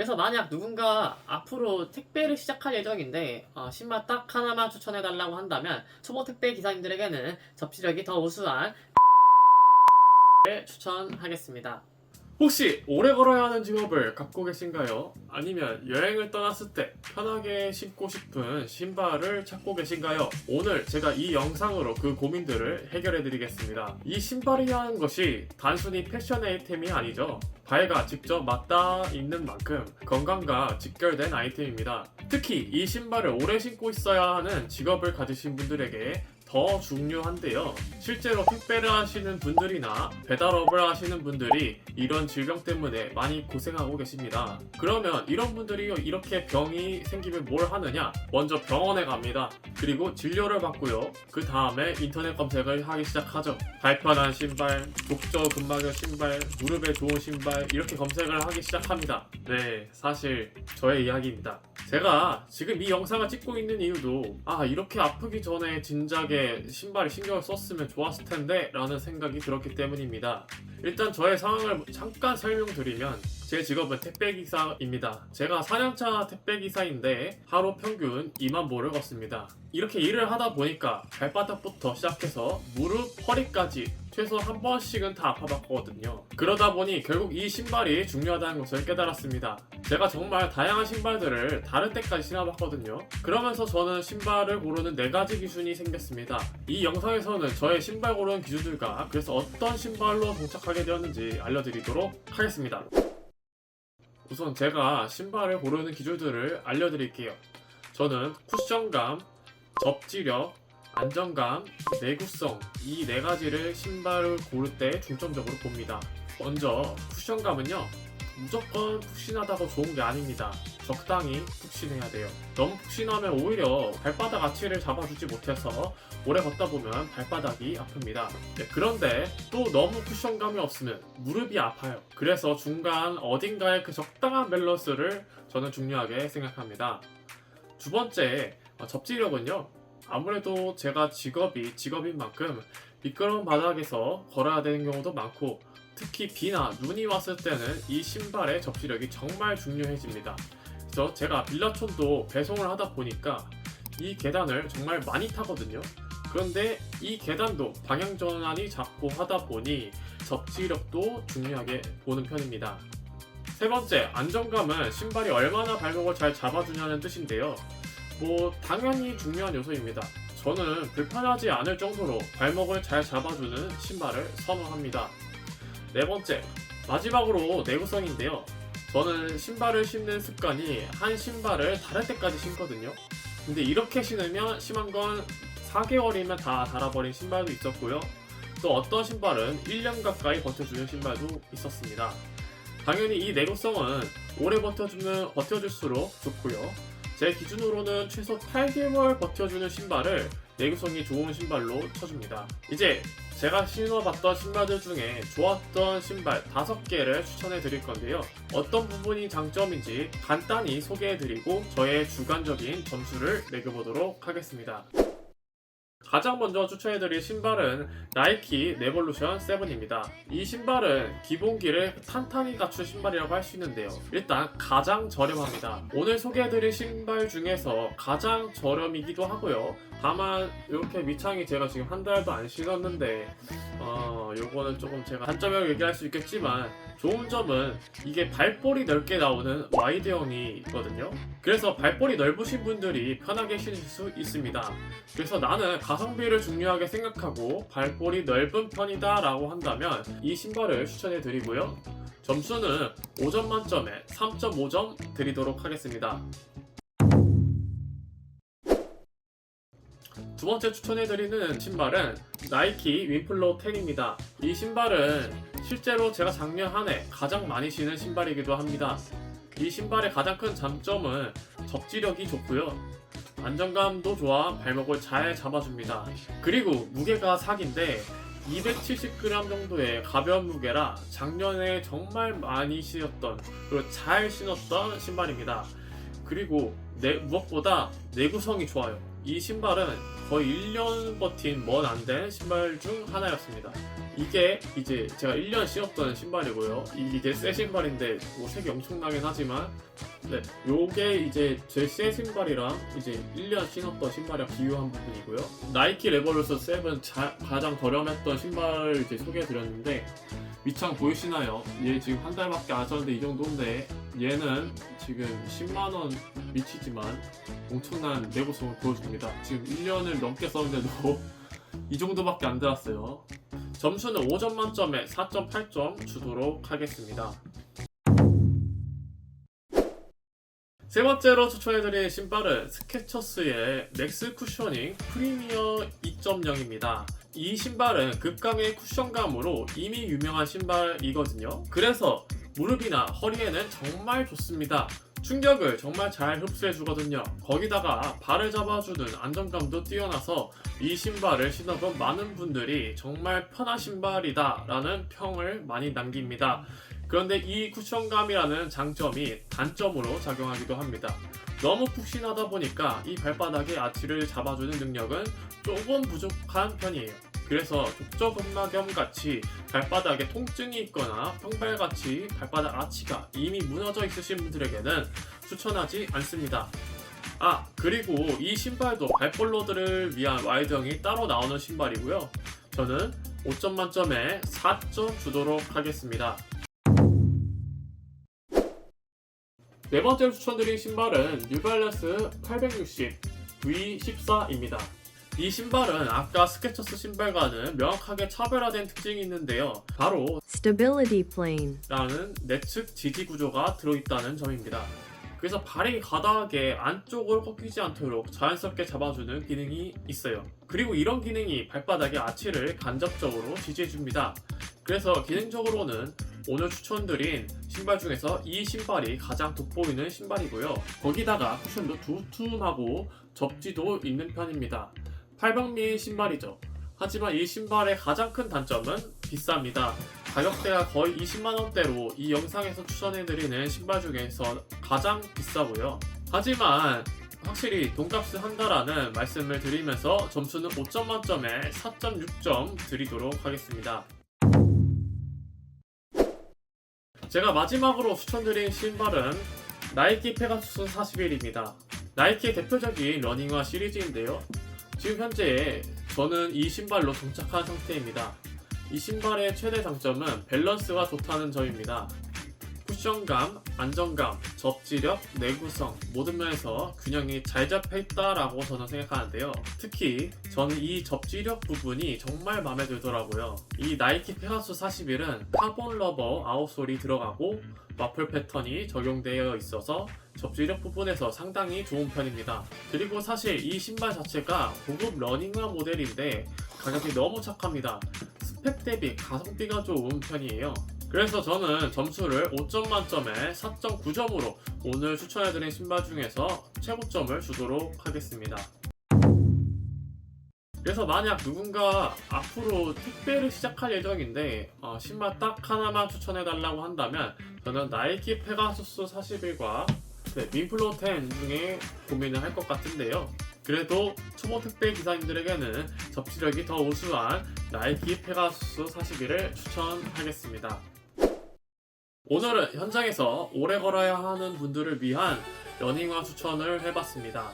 그래서 만약 누군가 앞으로 택배를 시작할 예정인데 어, 신발 딱 하나만 추천해달라고 한다면 초보 택배 기사님들에게는 접시력이 더 우수한 를 추천하겠습니다. 혹시 오래 걸어야 하는 직업을 갖고 계신가요? 아니면 여행을 떠났을 때 편하게 신고 싶은 신발을 찾고 계신가요? 오늘 제가 이 영상으로 그 고민들을 해결해 드리겠습니다. 이 신발이라는 것이 단순히 패션 아이템이 아니죠. 발과 직접 맞닿아 있는 만큼 건강과 직결된 아이템입니다. 특히 이 신발을 오래 신고 있어야 하는 직업을 가지신 분들에게 더 중요한데요. 실제로 택배를 하시는 분들이나 배달업을 하시는 분들이 이런 질병 때문에 많이 고생하고 계십니다. 그러면 이런 분들이 이렇게 병이 생기면 뭘 하느냐? 먼저 병원에 갑니다. 그리고 진료를 받고요. 그 다음에 인터넷 검색을 하기 시작하죠. 발편한 신발, 독저 근막염 신발, 무릎에 좋은 신발 이렇게 검색을 하기 시작합니다. 네, 사실 저의 이야기입니다. 제가 지금 이 영상을 찍고 있는 이유도 아 이렇게 아프기 전에 진작에 신발에 신경을 썼으면 좋았을 텐데 라는 생각이 들었기 때문입니다. 일단 저의 상황을 잠깐 설명드리면 제 직업은 택배기사입니다. 제가 4년차 택배기사인데 하루 평균 2만 보를 걷습니다. 이렇게 일을 하다 보니까 발바닥부터 시작해서 무릎, 허리까지 최소 한 번씩은 다 아파봤거든요. 그러다 보니 결국 이 신발이 중요하다는 것을 깨달았습니다. 제가 정말 다양한 신발들을 다른 때까지 신어봤거든요. 그러면서 저는 신발을 고르는 네 가지 기준이 생겼습니다. 이 영상에서는 저의 신발 고르는 기준들과 그래서 어떤 신발로 동착하게 되었는지 알려드리도록 하겠습니다. 우선 제가 신발을 고르는 기준들을 알려드릴게요. 저는 쿠션감, 접지력, 안정감, 내구성 이 네 가지를 신발을 고를 때 중점적으로 봅니다. 먼저 쿠션감은요. 무조건 푹신하다고 좋은 게 아닙니다. 적당히 푹신해야 돼요. 너무 푹신하면 오히려 발바닥 아치를 잡아주지 못해서 오래 걷다 보면 발바닥이 아픕니다. 네, 그런데 또 너무 쿠션감이 없으면 무릎이 아파요. 그래서 중간 어딘가에 그 적당한 밸런스를 저는 중요하게 생각합니다. 두 번째, 어, 접지력은요. 아무래도 제가 직업이 직업인 만큼 미끄러운 바닥에서 걸어야 되는 경우도 많고 특히 비나 눈이 왔을 때는 이 신발의 접지력이 정말 중요해집니다. 그래서 제가 빌라촌도 배송을 하다 보니까 이 계단을 정말 많이 타거든요. 그런데 이 계단도 방향 전환이 잡고 하다 보니 접지력도 중요하게 보는 편입니다. 세 번째, 안정감은 신발이 얼마나 발목을 잘 잡아주냐는 뜻인데요. 뭐, 당연히 중요한 요소입니다. 저는 불편하지 않을 정도로 발목을 잘 잡아주는 신발을 선호합니다. 네 번째, 마지막으로 내구성인데요. 저는 신발을 신는 습관이 한 신발을 다를 때까지 신거든요. 근데 이렇게 신으면 심한 건 4개월이면 다 닳아버린 신발도 있었고요. 또 어떤 신발은 1년 가까이 버텨주는 신발도 있었습니다. 당연히 이 내구성은 오래 버텨주면 버텨줄수록 좋고요. 제 기준으로는 최소 8개월 버텨주는 신발을 내구성이 좋은 신발로 쳐줍니다. 이제 제가 신어봤던 신발들 중에 좋았던 신발 5개를 추천해 드릴 건데요. 어떤 부분이 장점인지 간단히 소개해 드리고 저의 주관적인 점수를 매겨보도록 하겠습니다. 가장 먼저 추천해드릴 신발은 나이키 네볼루션 7입니다. 이 신발은 기본기를 탄탄히 갖춘 신발이라고 할 수 있는데요. 일단 가장 저렴합니다. 오늘 소개해드릴 신발 중에서 가장 저렴이기도 하고요. 다만 이렇게 밑창이 제가 지금 한 달도 안 신었는데 어 요거는 조금 제가 단점이라고 얘기할 수 있겠지만 좋은 점은 이게 발볼이 넓게 나오는 와이드형이 있거든요. 그래서 발볼이 넓으신 분들이 편하게 신을 수 있습니다. 그래서 나는 가 성비를 중요하게 생각하고 발볼이 넓은 편이다 라고 한다면 이 신발을 추천해 드리고요. 점수는 5점 만점에 3.5점 드리도록 하겠습니다. 두 번째 추천해드리는 신발은 나이키 윈플로우 10입니다. 이 신발은 실제로 제가 작년 한 해 가장 많이 신은 신발이기도 합니다. 이 신발의 가장 큰 장점은 접지력이 좋고요. 안정감도 좋아 발목을 잘 잡아줍니다. 그리고 무게가 사기인데 270g 정도의 가벼운 무게라 작년에 정말 많이 신었던 그리고 잘 신었던 신발입니다. 그리고 내, 무엇보다 내구성이 좋아요. 이 신발은 거의 1년 버틴 먼 안 된 신발 중 하나였습니다. 이게 이제 제가 1년 신었던 신발이고요. 이- 이게 새 신발인데 뭐 색이 엄청나긴 하지만 네, 요게 이제 제 새 신발이랑 이제 1년 신었던 신발이랑 비교한 부분이고요. 나이키 레버루스 7 자- 가장 저렴했던 신발 이제 소개해드렸는데 밑창 보이시나요? 얘 지금 한 달밖에 안 썼는데 이 정도인데 얘는 지금 10만 원 미치지만 엄청난 내구성을 보여줍니다. 지금 1년을 넘게 썼는데도 이 정도밖에 안 들었어요. 점수는 5점 만점에 4.8점 주도록 하겠습니다. 세 번째로 추천해드릴 신발은 스케쳐스의 맥스 쿠셔닝 프리미어 2.0입니다. 이 신발은 극강의 쿠션감으로 이미 유명한 신발이거든요. 그래서 무릎이나 허리에는 정말 좋습니다. 충격을 정말 잘 흡수해 주거든요. 거기다가 발을 잡아주는 안정감도 뛰어나서 이 신발을 신어본 많은 분들이 정말 편한 신발이다 라는 평을 많이 남깁니다. 그런데 이 쿠션감이라는 장점이 단점으로 작용하기도 합니다. 너무 푹신하다 보니까 이 발바닥의 아치를 잡아주는 능력은 조금 부족한 편이에요. 그래서 족저근막염 같이 발바닥에 통증이 있거나 평발같이 발바닥 아치가 이미 무너져 있으신 분들에게는 추천하지 않습니다. 아 그리고 이 신발도 발볼로드를 위한 와이드형이 따로 나오는 신발이고요. 저는 5점 만점에 4점 주도록 하겠습니다. 네 번째로 추천드린 신발은 뉴발란스 860 V14입니다. 이 신발은 아까 스케쳐스 신발과는 명확하게 차별화된 특징이 있는데요. 바로 Stability plane. 라는 내측 지지 구조가 들어있다는 점입니다. 그래서 발이 가다하게 안쪽으로 꺾이지 않도록 자연스럽게 잡아주는 기능이 있어요. 그리고 이런 기능이 발바닥의 아치를 간접적으로 지지해줍니다. 그래서 기능적으로는 오늘 추천드린 신발 중에서 이 신발이 가장 돋보이는 신발이고요. 거기다가 쿠션도 두툼하고 접지도 있는 편입니다. 800미의 신발이죠. 하지만 이 신발의 가장 큰 단점은 비쌉니다. 가격대가 거의 20만원대로 이 영상에서 추천해드리는 신발 중에서 가장 비싸고요. 하지만 확실히 돈값을 한다라는 말씀을 드리면서 점수는 5점 만점에 4.6점 드리도록 하겠습니다. 제가 마지막으로 추천드린 신발은 나이키 페가수스 41입니다. 나이키의 대표적인 러닝화 시리즈인데요. 지금 현재 저는 이 신발로 정착한 상태입니다. 이 신발의 최대 장점은 밸런스가 좋다는 점입니다. 쿠션감, 안정감, 접지력, 내구성 모든 면에서 균형이 잘 잡혀 있다라고 저는 생각하는데요. 특히 저는 이 접지력 부분이 정말 마음에 들더라고요. 이 나이키 페가수 41은 카본 러버 아웃솔이 들어가고 와플 패턴이 적용되어 있어서 접지력 부분에서 상당히 좋은 편입니다. 그리고 사실 이 신발 자체가 고급 러닝화 모델인데 가격이 너무 착합니다. 스펙 대비 가성비가 좋은 편이에요. 그래서 저는 점수를 5점 만점에 4.9점으로 오늘 추천해드린 신발 중에서 최고점을 주도록 하겠습니다. 그래서 만약 누군가 앞으로 택배를 시작할 예정인데 어, 신발 딱 하나만 추천해달라고 한다면 저는 나이키 페가수스 41과 네, 민플로 10 중에 고민을 할 것 같은데요. 그래도 초보 택배 기사님들에게는 접지력이 더 우수한 나이키 페가수스 41을 추천하겠습니다. 오늘은 현장에서 오래 걸어야 하는 분들을 위한 러닝화 추천을 해봤습니다.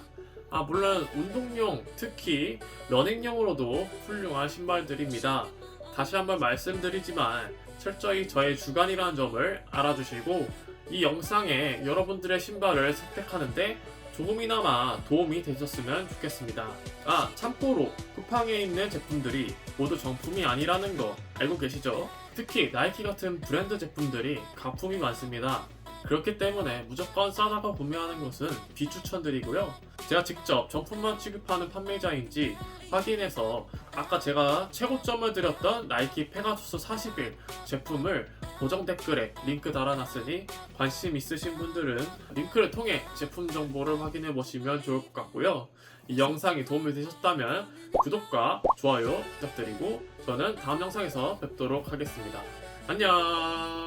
아, 물론 운동용, 특히 러닝용으로도 훌륭한 신발들입니다. 다시 한번 말씀드리지만 철저히 저의 주관이라는 점을 알아주시고 이 영상에 여러분들의 신발을 선택하는데 조금이나마 도움이 되셨으면 좋겠습니다. 아, 참고로 쿠팡에 있는 제품들이 모두 정품이 아니라는 거 알고 계시죠? 특히 나이키 같은 브랜드 제품들이 가품이 많습니다. 그렇기 때문에 무조건 싸다고 구매하는 것은 비추천드리고요. 제가 직접 정품만 취급하는 판매자인지 확인해서 아까 제가 최고점을 드렸던 나이키 페가수스 41 제품을 고정 댓글에 링크 달아놨으니 관심 있으신 분들은 링크를 통해 제품 정보를 확인해 보시면 좋을 것 같고요. 이 영상이 도움이 되셨다면 구독과 좋아요 부탁드리고 저는 다음 영상에서 뵙도록 하겠습니다. 안녕!